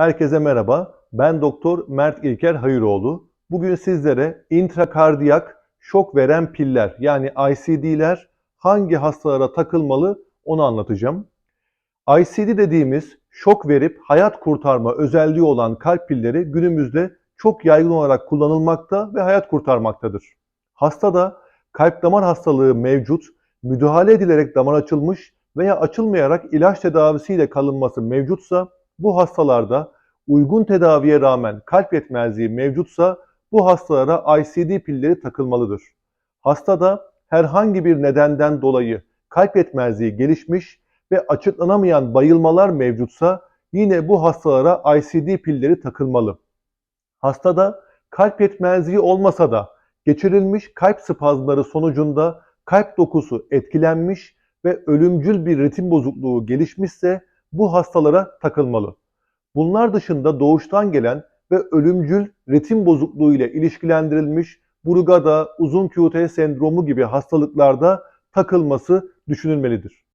Herkese merhaba. Ben Doktor Mert İlker Hayıroğlu. Bugün sizlere intrakardiyak şok veren piller yani ICD'ler hangi hastalara takılmalı onu anlatacağım. ICD dediğimiz şok verip hayat kurtarma özelliği olan kalp pilleri günümüzde çok yaygın olarak kullanılmakta ve hayat kurtarmaktadır. Hastada kalp damar hastalığı mevcut, müdahale edilerek damar açılmış veya açılmayarak ilaç tedavisiyle kalınması mevcutsa bu hastalarda uygun tedaviye rağmen kalp yetmezliği mevcutsa bu hastalara ICD pilleri takılmalıdır. Hastada herhangi bir nedenden dolayı kalp yetmezliği gelişmiş ve açıklanamayan bayılmalar mevcutsa yine bu hastalara ICD pilleri takılmalı. Hastada kalp yetmezliği olmasa da geçirilmiş kalp spazmları sonucunda kalp dokusu etkilenmiş ve ölümcül bir ritim bozukluğu gelişmişse bu hastalara takılmalı. Bunlar dışında doğuştan gelen ve ölümcül ritim bozukluğu ile ilişkilendirilmiş Brugada, uzun QT sendromu gibi hastalıklarda takılması düşünülmelidir.